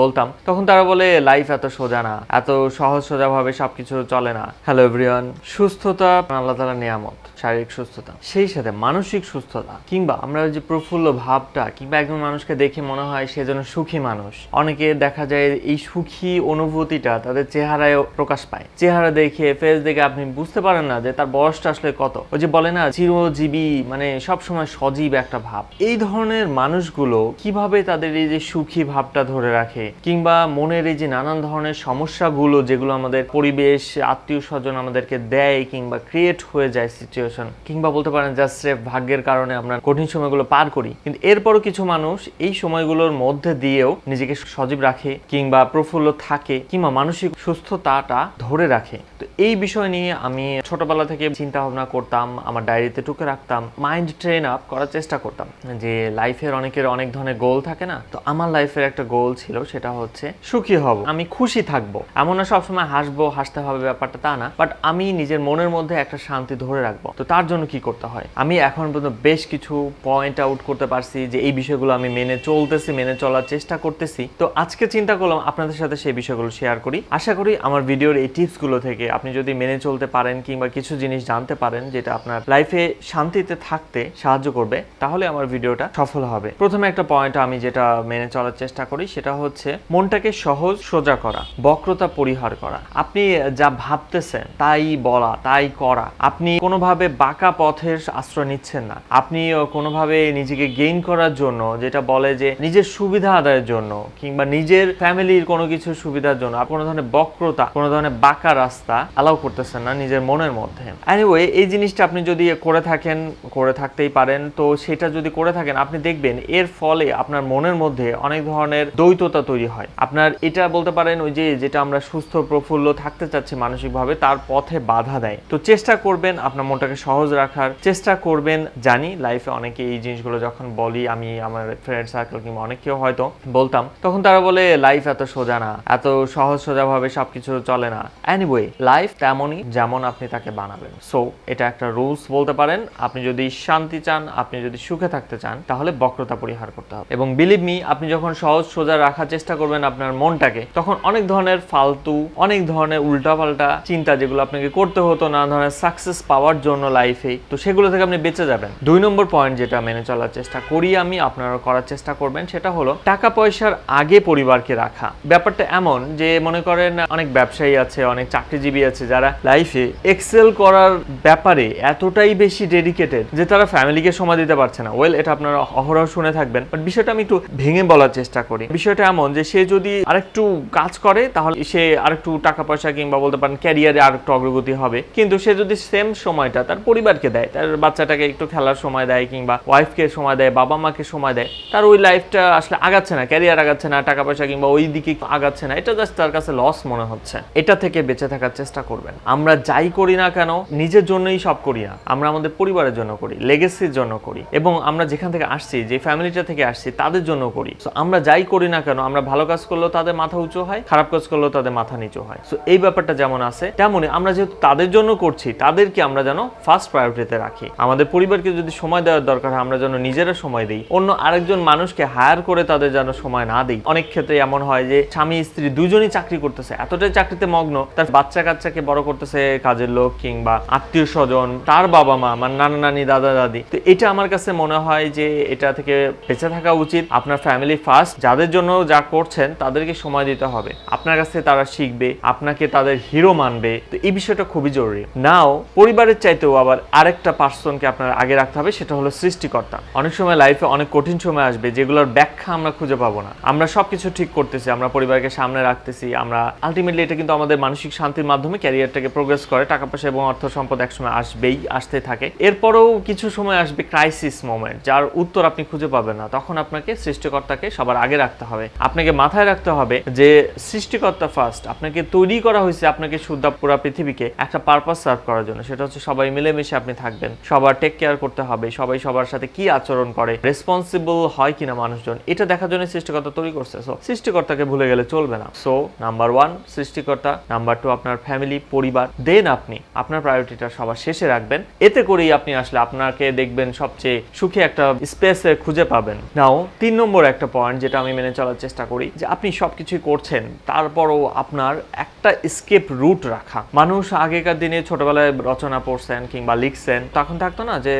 বলতাম, তখন তারা বলে লাইফ এত সোজা না, এত সহজ সোজা ভাবে সবকিছু চলে না। হ্যালো এভরিওয়ান সুস্থতা আল্লাহ তালা নিয়ামত, শারীরিক সুস্থতা। সেই সাথে মানসিক সুস্থতা, কিংবা আমরা যে প্রফুল্ল ভাবটা, কিংবা একজন মানুষকে দেখে মনে হয় সে যেন সুখী মানুষ। অনেকে দেখা যায় এই সুখী অনুভূতিটা তাদের চেহারায় প্রকাশ পায়। চেহারা দেখে ফেস দেখে আপনি বুঝতে পারেন না যে তার বয়সটা আসলে কত। ওই যে বলে না, চিরজীবী মানে সবসময় সজীব একটা ভাব। এই ধরনের মানুষগুলো কীভাবে তাদের এই যে সুখী ভাবটা ধরে রাখে কিংবা মনের এই যে নানান ধরনের সমস্যাগুলো যেগুলো আমাদের পরিবেশ, আত্মীয় স্বজন আমাদেরকে দেয় কিংবা ক্রিয়েট হয়ে যায় সিচুয়েশন কিংবা বলতে পারেন জাস্ট ভাগ্যের কারণে আমরা কঠিন সময়গুলো পার করি। কিন্তু এরপরও কিছু মানুষ এই সময়গুলোর মধ্যে দিয়েও নিজেকে সজীব রাখে কিংবা প্রফুল্ল থাকে কিংবা মানসিক সুস্থতাটা ধরে রাখে। তো এই বিষয় নিয়ে আমি ছোটবেলা থেকে চিন্তা ভাবনা করতাম, আমার ডায়েরিতে টুকে রাখতাম মাইন্ড ট্রেন আপ করার চেষ্টা করতাম যে লাইফের অনেকের অনেক ধরনের গোল থাকে না? তো আমার লাইফের একটা গোল ছিল সেটা হচ্ছে সুখী হব। আমি খুশি থাকব। এমন না সবসময় হাসবো হাসতে হবে ব্যাপারটা তা না বাট আমি নিজের মনের মধ্যে একটা শান্তি ধরে রাখব। তো তার জন্য কি করতে হয়? আমি এখন পর্যন্ত বেশ কিছু পয়েন্ট আউট করতে পারছি যে এই বিষয়গুলো আমি মেনে চলতেছি মেনে চলার চেষ্টা করতেছি। তো আজকে চিন্তা করলাম আপনাদের সাথে সেই বিষয়গুলো শেয়ার করি। আশা করি আমার ভিডিওর এই টিপসগুলো থেকে আপনি যদি মেনে চলতে পারেন কিংবা কিছু জিনিস জানতে পারেন যেটা আপনার লাইফে শান্তিতে থাকতে সাহায্য করবে তাহলে আমার ভিডিওটা সফল হবে। প্রথমে একটা পয়েন্ট আমি যেটা মেনে চলার চেষ্টা করি সেটা হচ্ছে মনটাকে সহজ, সোজা করা, বক্রতা পরিহার করা। আপনি যা ভাবতেছেন, তাই বলা, তাই করা। আপনি কোনোভাবে বাঁকা পথের আশ্রয় নিচ্ছেন না। আপনি কোনোভাবে নিজেকে গেইন করার জন্য, যেটা বলে যে নিজের সুবিধা আদায়ের জন্য, কিংবা নিজের ফ্যামিলির কোনো কিছু সুবিধার জন্য কোনো ধরনের বক্রতা, কোনো ধরনের বাঁকা রাস্তা অ্যালাউ করতেছেন না নিজের মনের মধ্যে। এনিওয়ে এই জিনিসটা আপনি যদি করে থাকেন, করে থাকতেই পারেন। তো সেটা যদি করে থাকেন, আপনি দেখবেন এর ফলে আপনার মনের মধ্যে অনেক ধরনের দ্বৈততা তৈরি হয়। আপনার এটা বলতে পারেন ওই যে যেটা আমরা সুস্থ, প্রফুল্ল থাকতে চাচ্ছি মানসিকভাবে, তার পথে বাধা দেয়। তো চেষ্টা করবেন আপনার মনটাকে সহজ রাখার। চেষ্টা করবেন, জানি লাইফে অনেকে এই জিনিসগুলো যখন বলি, আমি আমার ফ্রেন্ড সার্কেল কিংবা অনেকেও হয়তো বলতাম, তখন তারা বলে লাইফ এত সোজা না, এত সহজ সোজা ভাবে সবকিছু চলে না। এনিওয়ে লাইফ তেমনই যেমন আপনি তাকে বানাবেন। সো এটা একটা রুলস বলতে পারেন, আপনি যদি শান্তি চান, আপনি যদি সুখে থাকতে চান, তাহলে বক্রতা পরিহার করতে হবে। এবং বিলিভ মি আপনি যখন সহজ, সোজা রাখার চেষ্টা করবেন আপনার মনটাকে। তখন অনেক ধরনের ফালতু, অনেক ধরনের উল্টাপাল্টা চিন্তা যেগুলো আপনাকে করতে হতো না ধরনের সাকসেস পাওয়ার জন্য লাইফে তো সেগুলো থেকে আপনি বেঁচে যাবেন। দুই নম্বর পয়েন্ট যেটা মেনে চলার চেষ্টা করি আমি আপনারা করার চেষ্টা করবেন, সেটা হলো টাকা পয়সার আগে পরিবারকে রাখা। ব্যাপারটা এমন যে মনে করেন অনেক ব্যবসায়ী আছে, অনেক চাকরিজীবী আছে যারা লাইফে এক্সেল করার ব্যাপারে এতটাই বেশি ডেডিকেটেড যে তারা ফ্যামিলিকে সময় দিতে পারছে না। ওয়েল এটা আপনারা অহরহ শুনে থাকবেন। বাট বিষয়টা আমি একটু ভেঙে বলার চেষ্টা করি। বিষয়টা এমন যে সে যদি আরেকটু কাজ করে, তাহলে সে আরেকটু টাকা পয়সা কিংবা বলতে পারেন ক্যারিয়ারে আরেকটু অগ্রগতি হবে। কিন্তু সে যদি সেম সময়টা তার পরিবারকে দেয়, তার বাচ্চাটাকে একটু খেলার সময় দেয় কিংবা ওয়াইফকে সময় দেয় বাবা মাকে সময় দেয়, তার ওই লাইফটা আসলে আগাচ্ছে না ক্যারিয়ার আগাচ্ছে না, টাকা পয়সা কিংবা ওই দিকে আগাচ্ছে না, এটা জাস্ট তার কাছে লস মনে হচ্ছে। এটা থেকে বেঁচে থাকার চেষ্টা করবেন। আমরা যাই করি না কেন, নিজের জন্যই সব করি না। আমরা আমাদের পরিবারের জন্য করি লেগেসির জন্য করি। এবং আমরা যেখান থেকে আসছি, যে ফ্যামিলিটা থেকে আসছি, তাদের জন্য করি। আমরা যাই করি না কেন আমরা ভালো কাজ করলেও তাদের মাথা উঁচু হয়, খারাপ কাজ করলেও তাদের মাথা নিচু হয়। সো এই ব্যাপারটা যেমন আছে, তেমনই আমরা যেহেতু তাদের জন্য করছি, তাদেরকে আমরা যেন ফার্স্ট প্রায়োরিটিতে রাখি। আমাদের পরিবারকে যদি সময় দেওয়ার দরকার হয়, আমরা যেন নিজেরা সময় দিই। অন্য আরেকজন মানুষকে হায়ার করে তাদের যেন সময় না দিই। অনেক ক্ষেত্রে এমন হয় যে, স্বামী, স্ত্রী দুজনই চাকরি করতেছে, এতটাই চাকরিতে মগ্ন, তার বাচ্চা কাচ্চাকে বড় করতেছে কাজের লোক কিংবা আত্মীয় স্বজন তার বাবা মা আমার নানা, নানি, দাদা, দাদি। তো এটা আমার কাছে মনে হয় যে, এটা থেকে বেঁচে থাকা উচিত। আপনার ফ্যামিলি ফার্স্ট যাদের জন্য যা করছেন, তাদেরকে সময় দিতে হবে। আপনার কাছে তারা শিখবে, আপনাকে তাদের হিরো মানবে। তো এই বিষয়টা খুবই জরুরি। নাও পরিবারের চাইতেও আবার আরেকটা পার্সনকে আপনার আগে রাখতে হবে, সেটা হলো সৃষ্টিকর্তা। অনেক সময় লাইফে অনেক কঠিন সময় আসবে, যেগুলোর ব্যাখ্যা আমরা খুঁজে পাবো না। আমরা সবকিছু ঠিক করতেছি, আমরা পরিবারকে সামনে রাখতেছি, আমরা আলটিমেটলি এটা কিন্তু আমাদের মানসিক শান্তির মাধ্যমে ক্যারিয়ারটাকে প্রোগ্রেস করে টাকা পয়সা এবং অর্থ সম্পদ একসময় আসবেই, আসতে থাকে। এরপরেও কিছু সময় আসবে ক্রাইসিস মোমেন্ট যার উত্তর আপনি খুঁজে পাবেন না। তখন আপনাকে সৃষ্টিকর্তাকে সবার আগে রাখতে হবে। আপনাকে মাথায় রাখতে হবে যে সৃষ্টিকর্তা ফার্স্ট আপনাকে তৈরি করা হয়েছে আপনাকে শুদ্ধ পুরো পৃথিবীকে একটা পারপাস সার্ভ করার জন্য। সেটা হচ্ছে সবাই মিলেমিশে আপনি থাকবেন। সবার টেক কেয়ার করতে হবে, সবাই সবার সাথে কি আচরণ করে রেসপন্সিবল হয় কিনা মানুষজন, এটা দেখার জন্য সৃষ্টিকর্তা তৈরি করছে। সো সৃষ্টিকর্তাকে ভুলে গেলে চলবে না। সো নাম্বার ওয়ান সৃষ্টিকর্তা। নাম্বার টু আপনার ফ্যামিলি পরিবার। দেন আপনি, আপনার প্রায়োরিটিটা সবার শেষে রাখবেন। এতে করেই আপনি আসলে আপনাকে দেখবেন সবচেয়ে সুখী একটা স্পেসে খুঁজে পাবেন। নাও তিন নম্বর একটা পয়েন্ট যেটা আমি মেনে চলার চেষ্টা করি যে আপনি সবকিছুই করছেন, তারপরও আপনার একটা স্কেপ রুট রাখা। মানুষ আগেকার দিনে ছোটবেলায় রচনা পড়ছেন কিংবা লিখছেন, তখন থাকতো না যে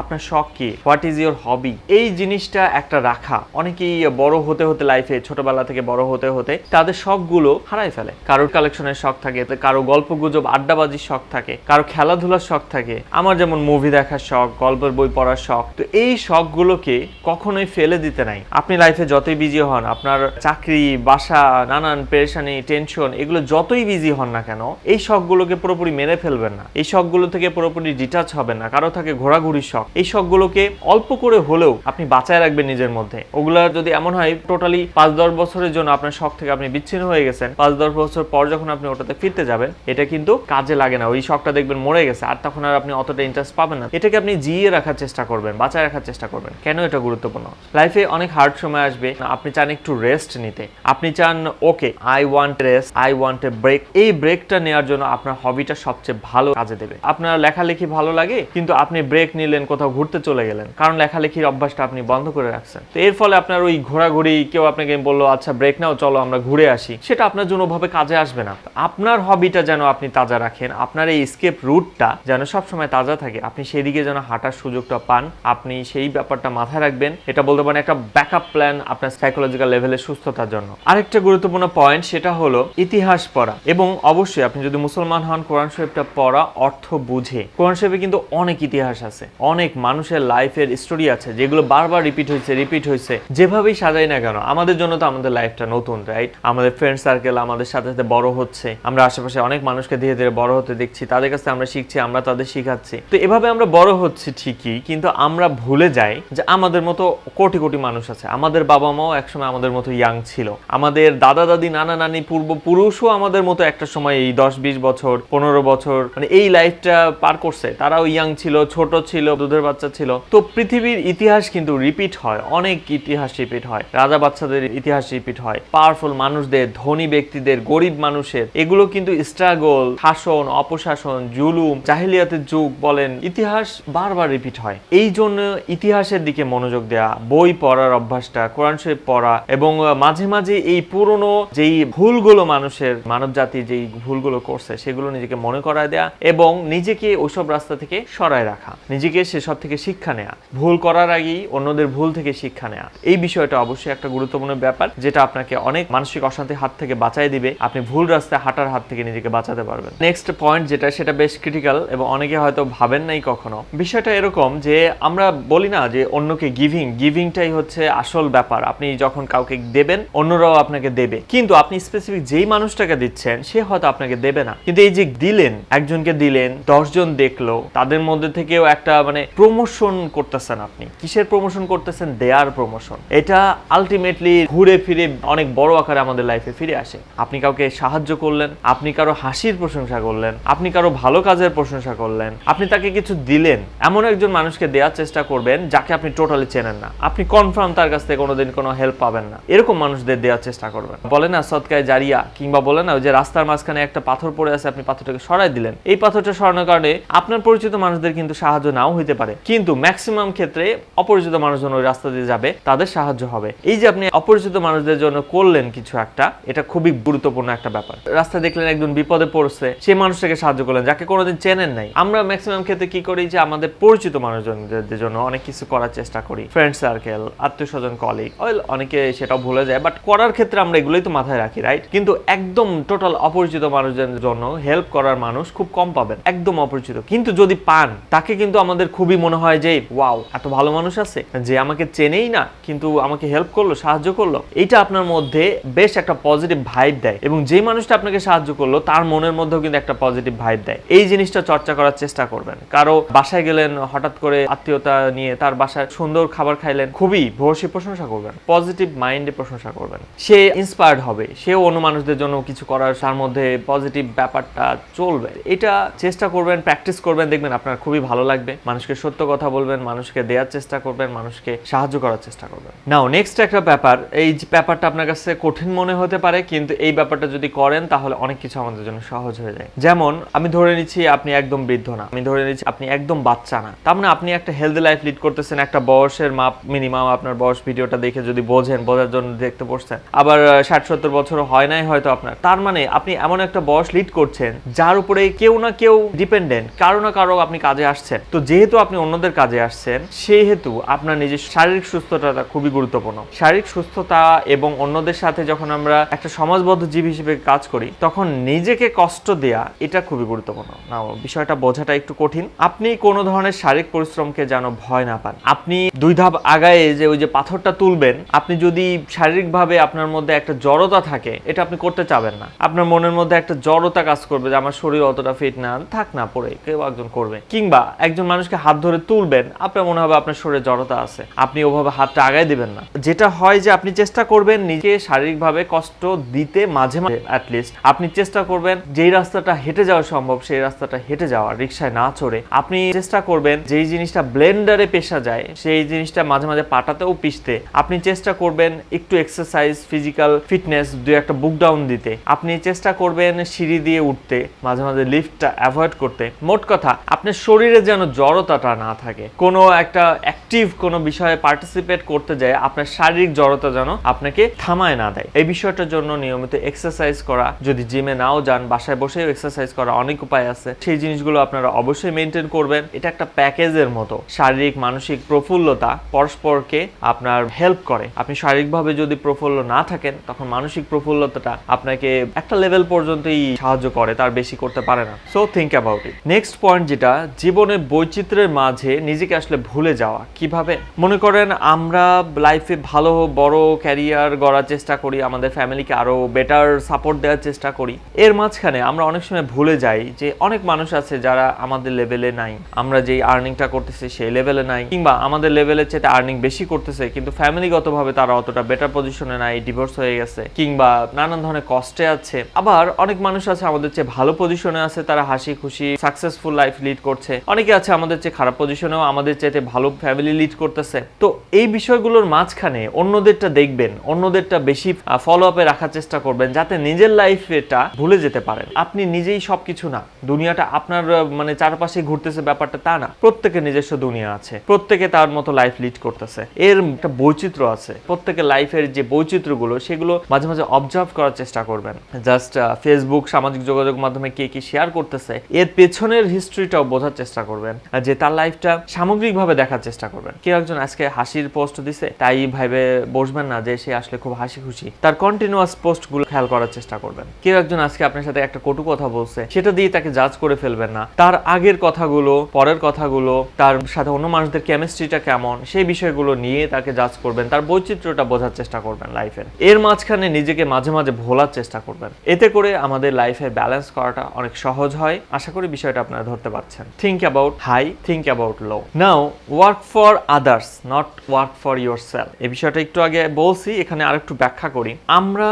আপনার শখ কি? হোয়াট ইজ ইউর হবি এই জিনিসটা একটা রাখা। অনেকেই বড় হতে হতে লাইফে ছোটবেলা থেকে বড় হতে হতে তাদের শখগুলো হারাই ফেলে। কারোর কালেকশনের শখ থাকে কারও গল্প গুজব আড্ডাবাজির শখ থাকে, কারও খেলাধুলার শখ থাকে, আমার যেমন মুভি দেখার শখ, গল্পের বই পড়ার শখ, তো এই শখগুলোকে কখনোই ফেলে দিতে নাই। আপনি লাইফে যতই বিজি হন আপনার চাকরি, বাসা, নানান পেরেশানি টেনশন এগুলো যতই বিজি হন না কেন, এই শখগুলোকে পুরোপুরি মেরে ফেলবেন না। এই শখগুলো থেকে পুরোপুরি ডিটাচ হবেন না। কারও থাকে ঘোরাঘুরির শখ। এই শখগুলোকে অল্প করে হলেও আপনি বাঁচায় রাখবেন নিজের মধ্যে। ওগুলা যদি এমন হয় টোটালি পাঁচ দশ বছরের জন্য আপনার শখ থেকে আপনি বিচ্ছিন্ন হয়ে গেছেন, পাঁচ দশ বছর পর যখন আপনি ওটাতে ফিরতে যাবেন, এটা কিন্তু কাজে লাগে না। ওই শখটা দেখবেন মরে গেছে, আর তখন আর আপনি অতটা ইন্টারেস্ট পাবেন না। এটাকে আপনি জিয়ে রাখার চেষ্টা করবেন, বাঁচায় রাখার চেষ্টা করবেন। কেন এটা গুরুত্বপূর্ণ? লাইফে অনেক হার্ড সময় আসবে। আপনি চান একটু রেস্ট নিতে। আপনি চান okay I want rest I want a break এই ব্রেকটা নেওয়ার জন্য আপনার হবিটা সবচেয়ে ভালো কাজে দেবে। আপনার লেখালেখি ভালো লাগে, কিন্তু আপনি ব্রেক নিলেন, কোথাও ঘুরতে চলে গেলেন। কারণ লেখালেখির অভ্যাসটা আপনি বন্ধ করে রাখছেন। তো এর ফলে আপনার ওই ঘোরাঘুরি, কেউ আপনাকে বলল আচ্ছা ব্রেক নাও, চলো, আমরা ঘুরে আসি। সেটা আপনার জন্য ওভাবে কাজে আসবে না। আপনার হবিটা যেন আপনি তাজা রাখেন, আপনার এই স্কেপ রুটটা যেন সবসময় তাজা থাকে, আপনি সেদিকে যেন হাঁটার সুযোগটা পান, আপনি সেই ব্যাপারটা মাথায় রাখবেন। এটা বলতে পারেন একটা ব্যাকআপ প্ল্যান আপনার সাইকোলজিক্যাল লেভেলের সুস্থতার জন্য। আরেকটা গুরুত্বপূর্ণ পয়েন্ট সেটা হলো ইতিহাস পড়া। এবং অবশ্যই আপনি যদি মুসলমান হন, কোরআন শরীফটা পড়া অর্থ বুঝে। কোরআন শরীফে কিন্তু অনেক ইতিহাস আছে, অনেক মানুষের লাইফের স্টোরি আছে, যেগুলো বারবার রিপিট হয়েছে রিপিট হয়েছে যেভাবেই সাজাই না কেন, আমাদের জন্য তো আমাদের লাইফটা নতুন রাইট আমাদের ফ্রেন্ড সার্কেল আমাদের সাথে সাথে বড় হচ্ছে। আমরা আশেপাশে অনেক মানুষকে ধীরে ধীরে বড় হতে দেখছি, তাদের কাছে আমরা শিখছি, আমরা তাদের শিখাচ্ছি। তো এভাবে আমরা বড় হচ্ছি ঠিকই, কিন্তু আমরা ভুলে যাই যে আমাদের মতো কোটি কোটি মানুষ আছে। আমাদের বাবা মাও একসময় আমাদের মতো ইয়াং ছিল। আমাদের দাদা, দাদি, নানা, নানি, পূর্বপুরুষও আমাদের মতো একটা সময় এই দশ, বিশ বছর, পনেরো বছর মানে এই লাইফটা পার করছে। তারাও ইয়াং ছিল, ছোট ছিল, দুধের বাচ্চা ছিল। তো পৃথিবীর ইতিহাস কিন্তু রিপিট হয়, অনেক ইতিহাস রিপিট হয়। রাজা বাচ্চাদের ইতিহাস রিপিট হয়। পাওয়ারফুল মানুষদের, ধনী ব্যক্তিদের, গরিব মানুষের, এগুলো কিন্তু স্ট্রাগল শাসন, অপশাসন, জুলুম, জাহিলিয়াতের যুগ বলেন, ইতিহাস বারবার রিপিট হয়। এই জন্য ইতিহাসের দিকে মনোযোগ দেওয়া বই পড়ার অভ্যাসটা, কোরআন শরীফ পড়া এবং মাঝে মাঝে এই পুরনো যেই ভুলগুলো মানুষের মানব জাতি যেই ভুলগুলো করছে, সেগুলো নিজেকে মনে করায় দেয়া এবং নিজেকে ওইসব রাস্তা থেকে সরায় রাখা, নিজেকে সেসব থেকে শিক্ষা নেয়া, ভুল করার আগেই অন্যদের ভুল থেকে শিক্ষা নেয়া। এই বিষয়টা অবশ্যই একটা গুরুত্বপূর্ণ ব্যাপার, যেটা আপনাকে অনেক মানসিক অশান্তির হাত থেকে বাঁচাই দিবে। আপনি ভুল রাস্তায় হাঁটার হাত থেকে নিজেকে বাঁচাতে পারবেন। নেক্সট পয়েন্ট যেটা, সেটা বেশ ক্রিটিক্যাল এবং অনেকে হয়তো ভাবেন নাই কখনো। বিষয়টা এরকম যে, আমরা বলি না যে, অন্যকে গিভিং গিভিংটাই হচ্ছে আসল ব্যাপার। আপনি যখন কাউকে দেবেন, অন্যরাও আপনাকে দেবে। কিন্তু আপনি স্পেসিফিক যেই মানুষটাকে দিচ্ছেন, সে হয়তো আপনাকে দেবে না। কিন্তু এই যে দিলেন, একজনকে দিলেন, দশজন দেখল, তাদের মধ্যে থেকেও একটা মানে প্রমোশন করতেছেন আপনি। কিসের প্রমোশন করতেছেন? দেয়ার প্রমোশন এটা আলটিমেটলি ঘুরে ফিরে অনেক বড় আকারে আমাদের লাইফে ফিরে আসে। আপনি কাউকে সাহায্য করলেন, আপনি কারও হাসির প্রশংসা করলেন, আপনি কারও ভালো কাজের প্রশংসা করলেন, আপনি তাকে কিছু দিলেন, এমন একজন মানুষকে দেওয়ার চেষ্টা করবেন, যাকে আপনি টোটালি চেনেন না। আপনি কনফার্ম তার কাছ থেকে কোনোদিন কোনো হেল্প পাবেন না এরকম মানুষদের দেওয়ার চেষ্টা করবেন। বলে না সৎকায় জারিয়া, কিংবা বলে না যে রাস্তার মাঝখানে একটা পাথর পড়ে আছে, আপনি পাথরটাকে সরাই দিলেন। এই পাথরটা সরানোর কারণে আপনার পরিচিত মানুষদের কিন্তু সাহায্য নাও হইতে পারে। কিন্তু ম্যাক্সিমাম ক্ষেত্রে অপরিচিত মানুষজন ওই রাস্তা দিয়ে যাবে, তাদের সাহায্য হবে। এই যে আপনি অপরিচিত মানুষদের জন্য করলেন কিছু একটা, এটা খুবই গুরুত্বপূর্ণ একটা ব্যাপার। রাস্তা দেখলেন একজন বিপদে পড়ছে সেই মানুষটাকে সাহায্য করলেন, যাকে কোনোদিন চেনেন নাই। আমরা ম্যাক্সিমাম ক্ষেত্রে কি করি যে আমাদের পরিচিত মানুষজনদের জন্য অনেক কিছু করার চেষ্টা করি। ফ্রেন্ড সার্কেল আত্মীয় স্বজন কলিগ অনেকে সেটাও ভুলে যায় বাট করার ক্ষেত্রে আমরা এগুলোই তো মাথায় রাখি রাইট কিন্তু একদম টোটাল অপরিচিত মানুষজনের জন্য হেল্প করার মানুষ খুব কম পাবেন, একদম অপরিচিত। কিন্তু যদি পান, তাকে কিন্তু আমাদের খুবই মনে হয় যে, ওয়াও, এত ভালো মানুষ আছে, যে আমাকে চেনেই না, কিন্তু আমাকে হেল্প করল, সাহায্য করল। এটা আপনার মধ্যে বেশ একটা পজিটিভ ভাইব দেয় এবং যে মানুষটা আপনাকে সাহায্য করল, তার মনের মধ্যেও কিন্তু একটা পজিটিভ ভাইব দেয়। এই জিনিসটা চর্চা করার চেষ্টা করবেন। কারও বাসায় গেলেন, হঠাৎ করে আত্মীয়তা নিয়ে তার বাসায় সুন্দর খাবার খাইলেন, খুবই ভরসী প্রশংসা করবেন। পজিটিভ মাইন্ডে প্রশংসা করবেন। সে ইন্সপায়ার্ড হবে, সেও অন্য মানুষদের জন্য কিছু করার তার মধ্যে পজিটিভ ব্যাপারটা চলবে। এটা চেষ্টা করবেন প্র্যাকটিস করবেন, দেখবেন আপনার খুবই ভালো লাগবে। মানুষকে সত্য কথা বলবেন, মানুষকে দেওয়ার চেষ্টা করবেন, মানুষকে সাহায্য করার চেষ্টা করবেন। নাও নেক্সট একটা ব্যাপার, এই যে ব্যাপারটা আপনার কাছে কঠিন মনে হতে পারে, কিন্তু এই ব্যাপারটা যদি করেন, তাহলে অনেক কিছু আমাদের জন্য সহজ হয়ে যায়। যেমন, আমি ধরে নিচ্ছি আপনি একদম বৃদ্ধ না, আমি ধরে নিচ্ছি আপনি একদম বাচ্চা না। তার মানে আপনি একটা হেলদি লাইফ লিড করতেছেন, একটা বয়সের মাপ মিনিমাম আপনার বয়স ভিডিওটা দেখে যদি বোঝেন বোঝার জন্য দেখতে বসছেন আবার ষাট, সত্তর বছর হয় নাই হয়তো আপনার। তার মানে আপনি এমন একটা বয়স লিড করছেন, যার উপরে কেউ না কেউ ডিপেন্ডেন্ট কারও না কারও আপনি কাজে আসছেন। তো যেহেতু আপনি অন্যদের কাজে আসছেন, সেহেতু আপনার নিজের শারীরিক সুস্থতাটা খুবই গুরুত্বপূর্ণ। শারীরিক সুস্থতা এবং অন্যদের সাথে যখন আমরা একটা সমাজবদ্ধ জীব হিসেবে কাজ করি, তখন নিজেকে কষ্ট দেয়া, এটা খুবই গুরুত্বপূর্ণ। না বিষয়টা বোঝাটা একটু কঠিন। আপনি কোনো ধরনের শারীরিক পরিশ্রমকে যেন ভয় না পান। আপনি দুই ধাপ আগায় যে ওই যে পাথরটা তুলবেন, আপনি যদি শারীরিকভাবে আপনার মধ্যে একটা জড়তা থাকে, এটা আপনি করতে চাবেন না। আপনার মনের মধ্যে একটা জড়তা কাজ করবে যে, আমার শরীর অতটা ফিট না, থাক না, পড়ে, কেউ একজন করবে। কিংবা একজন মানুষকে হাত ধরে তুলবেন, আপনার মনে হবে আপনার শরীরে জড়তা আছে। আপনি ওভাবে হাতটা আগায় দিবেন না। যেটা হয় যে, আপনি চেষ্টা করবেন নিজে শারীরিকভাবে কষ্ট দিতে মাঝে মাঝে অ্যাটলিস্ট আপনি চেষ্টা করবেন যেই রাস্তাটা হেঁটে যাওয়া সম্ভব, সেই রাস্তাটা হেঁটে যাওয়া, রিক্সায় না চড়ে। আপনি চেষ্টা করবেন যেই জিনিসটা ব্লেন্ডারে পেশা যায়, সেই জিনিসটা মাঝে মাঝে পাটাতেও পিষতে। আপনি চেষ্টা করবেন একটু এক্সারসাইজ ফিজিক্যাল ফিটনেস দুই একটা বুক ডাউন দিতে। আপনি চেষ্টা করবেন সিঁড়ি দিয়ে উঠতে, মাঝে মাঝে লিফটটা অ্যাভয়েড করতে। মোট কথা, আপনার শরীরে যেন জড়তাটা না থাকে। কোনো একটা অ্যাক্টিভ কোনো বিষয়ে পার্টিসিপেট করতে যায়, আপনার শারীরিক জড়তা যেন আপনাকে থামায় না দেয়। এই বিষয়টার জন্য নিয়মিত এক্সারসাইজ করা, যদি জিমে নাও যান, বাসায় বসেও এক্সারসাইজ করা অনেক উপায় আছে। সেই জিনিসগুলো আপনারা অবশ্যই মেনটেন করবেন। এটা একটা প্যাকেজের মতো। শারীরিক, মানসিক প্রফুল্লতা পরস্পরকে আপনার হেল্প করে। আপনি শারীরিকভাবে যদি প্রফুল্ল না থাকেন, তখন মানসিক প্রফুল্লতাটা আপনাকে একটা লেভেল পর্যন্তই সাহায্য করে, তার বেশি করতে পারে না। So think about it next point যেটা জীবনের বৈচিত্র্যের মাঝে নিজেকে আসলে ভুলে যাওয়া। কীভাবে? মনে করেন আমরা লাইফে ভালো, বড় ক্যারিয়ার গড়ার চেষ্টা করি, আমাদের ফ্যামিলিকে আরও বেটার সাপোর্ট দেওয়ার চেষ্টা করি। এর মাঝখানে আমরা অনেক সময় ভুলে যাই যে অনেক মানুষ আছে যারা আমাদের লেভেলে নাই। আমরা যেই আর্নিংটা করতেছি, সেই লেভেলে নাই। কিংবা আমাদের লেভেলের চেয়ে আর্নিং বেশি করতেছে, কিন্তু ফ্যামিলিগতভাবে তারা অতটা বেটার পজিশনে নাই ডিভোর্স হয়ে গেছে, কিংবা নানান ধরনের কষ্টে আছে। আবার অনেক মানুষ আছে আমাদের চেয়ে ভালো পজিশনে আছে, তারা হাসি খুশি সাকসেসফুল লাইফ লিড করছে। অনেকে আছে আমাদের চেয়ে খারাপ পজিশনেও আমাদের চাইতে ভালো ফ্যামিলি লিড করতেছে। তো এই বিষয়গুলোর মাঝখানে অন্যদেরটা দেখবেন, অন্যদেরটা বেশি ফলো আপে রাখার চেষ্টা করবেন, যাতে নিজের লাইফেটা ভুলে যেতে পারেন। আপনি নিজেই সবকিছু না, দুনিয়াটা আপনার মানে চারপাশে ঘুরতেছে ব্যাপারটা তা না, প্রত্যেকের নিজস্ব দুনিয়া আছে, প্রত্যেকে তার মতো লাইফ লিড করতেছে। এর একটা বৈচিত্র্য আছে প্রত্যেকের লাইফের যে বৈচিত্র্যগুলো, সেগুলো মাঝে মাঝে অবজার্ভ করার চেষ্টা করবেন। জাস্ট ফেসবুক সামাজিক যোগাযোগ মাধ্যমে কে কি শেয়ার করতেছে, এর পেছনের হিস্ট্রিটাও বোঝার চেষ্টা করবেন। যে তার লাইফটা সামগ্রিকভাবে দেখার চেষ্টা করবেন। কেউ একজন আজকে হাসির পোস্ট দিছে, তাই ভাবে বসবেন না যে সে আসলে খুব হাসি খুশি তার কন্টিনিউয়াস পোস্টগুলো খেয়াল করার চেষ্টা করবেন। কেউ একজন আজকে আপনার সাথে একটা কটু কথা বলছে, সেটা দিয়ে তাকে জাজ করে ফেলবেন না। তার আগের কথাগুলো, পরের কথাগুলো, তার সাথে অন্য মানুষদের কেমিস্ট্রিটা কেমন, সেই বিষয়গুলো নিয়ে তাকে জাজ করবেন। তার বৈচিত্র্যটা বোঝার চেষ্টা করবেন লাইফের এর মাঝখানে নিজেকে মাঝে মাঝে ভোলার চেষ্টা করবেন। এতে করে আমাদের লাইফে ব্যালেন্স করাটা অনেক সহজ হয়। আশা করি বিষয়টা আপনারা ধরতে পারছেন। Think about high think about low now work for others not work for yourself এই বিষয়টা একটু আগে বলছি, এখানে আরেকটু ব্যাখ্যা করি। আমরা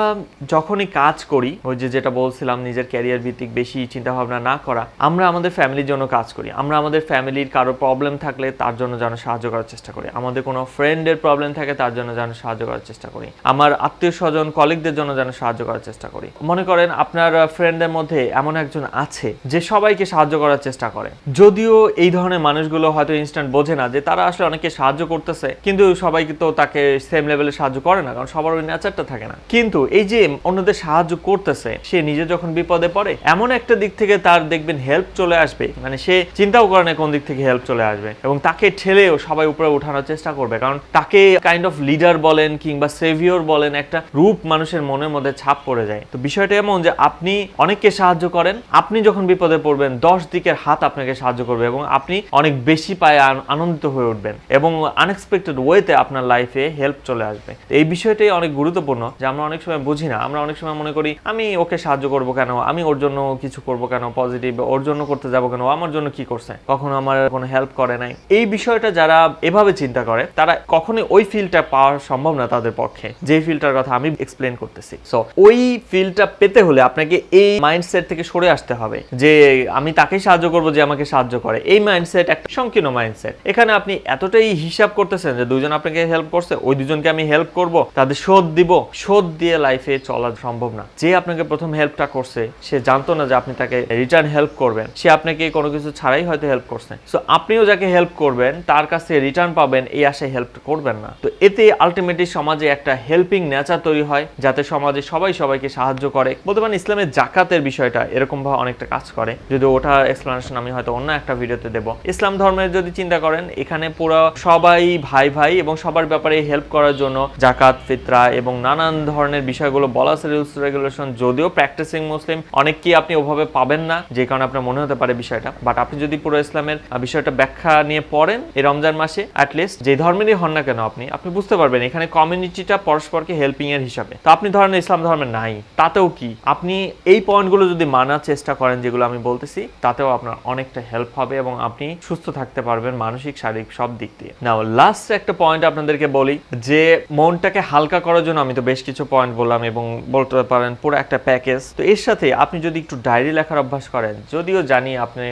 যখনই কাজ করি, ওই যে যেটা বলছিলাম, নিজের ক্যারিয়ার ভিত্তিক বেশি চিন্তা ভাবনা না করা, আমরা আমাদের ফ্যামিলির জন্য কাজ করি। আমরা আমাদের ফ্যামিলির কারও প্রবলেম থাকলে তার জন্য যেন সাহায্য করার চেষ্টা করি। আমাদের কোনো ফ্রেন্ডের প্রবলেম থাকে, তার জন্য যেন সাহায্য করার চেষ্টা করি। আমার আত্মীয় স্বজন কলিগদের জন্য যেন সাহায্য করার চেষ্টা করি। মনে করেন, আপনার ফ্রেন্ডের মধ্যে এমন একজন আছে যে সবাইকে সাহায্য করার চেষ্টা করে। যদিও এই ধরনের মানুষগুলো হয়তো ইনস্ট্যান্ট বোঝে না যে তারা আসলে অনেকে সাহায্য করতেছে, কিন্তু সবাইকে তো তাকে সেম লেভেলে সাহায্য করে না, কারণ সবার ওই নেচারটা থাকে না। কিন্তু এই যে অন্যদের সাহায্য করতেছে, সে নিজে যখন বিপদে পড়ে, এমন একটা দিক থেকে তার দেখবেন হেল্প চলে আসবে। মানে সে চিন্তাও করে না কোন দিক থেকে হেল্প চলে আসবে। এবং তাকে ঠেলেও সবাই উপরে উঠানোর চেষ্টা করবে। কারণ তাকে কাইন্ড অফ লিডার বলেন কিংবা সেভিয়র বলেন একটা রূপ মানুষের মনের মধ্যে ছাপ পড়ে যায়। তো বিষয়টা এমন যে আপনি অনেককে সাহায্য করেন, আপনি যখন বিপদে পড়বেন, দশ দিকের হাত আপনাকে সাহায্য করবে এবং আপনি অনেক বেশি পায়ে আনন্দিত হয়ে উঠবেন এবং আনএক্সপেক্টেড ওয়েতে আপনার লাইফে হেল্প চলে আসবে। এই বিষয়টাই অনেক গুরুত্বপূর্ণ যে আমরা অনেক সময় বুঝি না। আমরা অনেক সময় মনে করি, আমি ওকে সাহায্য করব কেন? আমি ওর জন্য কিছু করব কেন? পজিটিভ ওর জন্য করতে যাব কেন? আমার জন্য কি করছে? কখনো আমার কোনো হেল্প করে নাই? এই বিষয়টা যারা এভাবে চিন্তা করে, তারা কখনোই ওই ফিলটা পাওয়া সম্ভব না। তাদের পক্ষে যে ফিলটার কথা আমি এক্সপ্লেন করতেছি। সো ওই ফিলটা পেতে হলে আপনাকে এই মাইন্ডসেট থেকে সরে আসতে হবে যে, আমি তাকেই সাহায্য করব যে আমাকে সাহায্য করে। এই মাইন্ডসেট একটা সংকীর্ণ মাইন্ডসেট এখানে আপনি এতটাই হিসাব করতেছেন যে দুজন আপনাকে হেল্প করছে, ওই দুজনকে আমি হেল্প করব, তাদের শোধ দিব। শোধ দিয়ে লাইফে চলা সম্ভব না। যে আপনাকে প্রথম হেল্পটা করছে, সে জানতো না যে আপনি তাকে রিটার্ন হেল্প করবেন। সে আপনাকে কোনো কিছু ছাড়াই হয়তো হেল্প করছে। সো আপনিও যাকে হেল্প করবেন, তার কাছ রিটার্ন পাবেন, এই আশায় হেল্প করবেন না। তো এতে আলটিমেটলি সমাজে একটা হেল্পিং নেচার তৈরি হয়, যাতে সমাজে সবাই সবাইকে সাহায্য করে। বলতে পারেন, ইসলামের জাকাতের বিষয়টা এরকম ভাবে অনেকটা কাজ করে। যদি ওটার এক্সপ্লেনেশন আমি হয়তো অন্য একটা ভিডিওতে দেব। ইসলাম ধর্মের যদি চিন্তা করেন, এখানে পুরো সবাই ভাই ভাই এবং সবার ব্যাপারে হেল্প করার জন্য জাকাত, ফিতরা এবং নানান ধরনের বিষয়গুলো বলা রুলস রেগুলেশন যদিও প্র্যাকটিসিং মুসলিম, অনেককেই আপনি ওভাবে পাবেন না, যে কারণে আপনার মনে হতে পারে বিষয়টা। বাট আপনি যদি পুরো ইসলামের বিষয়টা ব্যাখ্যা নিয়ে পড়েন, এই রমজান মাসে অ্যাটলিস্ট যে ধর্মেরই হন না কেন আপনি আপনি বুঝতে পারবেন, এখানে কমিউনিটিটা পরস্পরকে হেল্পিং এর হিসাবে। তো আপনি ধরেন ইসলাম ধর্মে নাই, তাতেও কি? আপনি এই পয়েন্টগুলো যদি মানার চেষ্টা করেন, যেগুলো আমি বলতেছি, তাতেও আপনার অনেকটা হেল্প হবে এবং আপনি সুস্থ থাকতে পারবেন মানসিক, শারীরিক সব দিক দিয়ে। নাও লাস্ট একটা পয়েন্ট আপনাদেরকে বলি, যে মনটাকে হালকা করার জন্য আমি তো বেশ কিছু পয়েন্ট বললাম এবং বলতে পারেন পুরো একটা প্যাকেজ তো এর সাথে আপনি যদি একটু ডায়েরি লেখার অভ্যাস করেন, যদিও জানি আপনি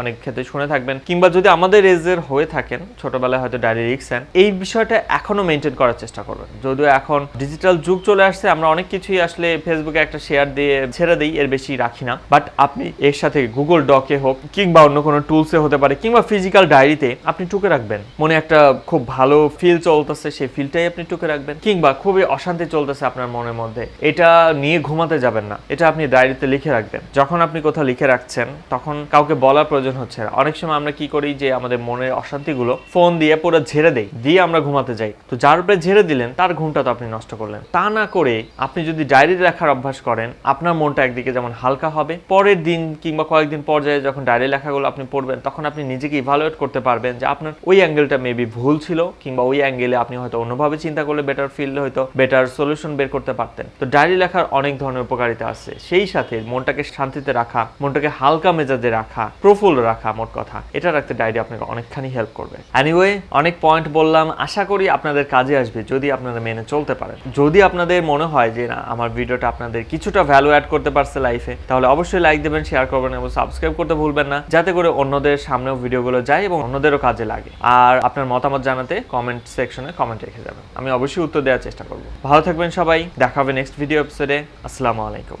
অনেক ক্ষেত্রে শুনে থাকবেন, কিংবা যদি আমাদের এজের হয়ে থাকেন, ছোটবেলায় হয়তো ডায়েরি লিখছেন, এই বিষয়টা এখনও মেনটেন করার চেষ্টা করবেন যদিও এখন ডিজিটাল যুগ চলে আসছে, আমরা অনেক কিছুই আসলে ফেসবুকে একটা শেয়ার দিয়ে ছেড়ে দিই, এর বেশি রাখি না। বাট আপনি এর সাথে গুগল ডকে হোক, কিংবা অন্য কোনো টুলসে হতে পারে, কিংবা ফিজিক্যাল ডায়েরিতে আপনি টুকে রাখবেন। মনে একটা খুব ভালো ফিল চলতেছে, সেই ফিলটাই আপনি টুকে রাখবেন। কিংবা খুবই অশান্তি চলতেছে আপনার মনের মধ্যে, এটা নিয়ে ঘুমাতে যাবেন না। এটা আপনি ডায়েরিতে লিখে রাখবেন। যখন আপনি কোথাও লিখে রাখছেন, তখন কাউকে বলার প্রয়োজন হচ্ছে না। অনেক সময় আমরা কি করি যে, আমাদের মনের অশান্তিগুলো ফোন দিয়ে পুরো ঝেড়ে দেই, দিয়ে আমরা ঘুমাতে যাই। তো যার উপরে ঝেড়ে দিলেন তার ঘুমটা তো আপনি নষ্ট করলেন। তা না করে আপনি যদি ডায়েরি লেখার অভ্যাস করেন, আপনার মনটা একদিকে যেমন হালকা হবে, পরের দিন কিংবা কয়েকদিন পর্যায়ে যখন ডায়েরি লেখাগুলো আপনি পড়বেন, তখন আপনি নিজেকে ইভালুয়েট করতে পারবেন যে আপনার ওই অ্যাঙ্গেলটা মেবি ভুল ছিল, কিংবা ওই অ্যাঙ্গেলে আপনি হয়তো অন্যভাবে চিন্তা করলে বেটার ফিল হয়তো বেটার সলিউশন বের করতে পারতেন। তো ডায়েরি লেখার অনেক ধরনের উপকারিতা আছে। সেই সাথে মনটাকে শান্তিতে রাখা, মনটাকে হালকা মেজাজে রাখা, প্রফুল্ল রাখা মোট কথা, এটা রাখতে ডায়েরি আপনাকে অনেকখানি হেল্প করবে। এনিওয়ে অনেক পয়েন্ট বললাম। আশা করি আপনাদের কাজে আসবে। যদি আপনারা মেনে চলতে পারেন। যদি আপনাদের মনে হয় যে না, আমার ভিডিওটা আপনাদের কিছুটা ভ্যালু অ্যাড করতে পারছে লাইফে তাহলে অবশ্যই লাইক দেবেন শেয়ার করবেন এবং সাবস্ক্রাইব করতে ভুলবেন না, যাতে করে অন্যদের সামনেও ভিডিওগুলো যায় এবং অন্যদেরও কাজে লাগে। আর আপনার মতামত জানাতে কমেন্ট সেকশনে কমেন্ট রেখে যাবেন। আমি অবশ্যই উত্তর দেওয়ার চেষ্টা করব। ভালো থাকবেন সবাই, দেখা হবে নেক্সট ভিডিও এপিসোডে আসসালামু আলাইকুম।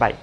বাই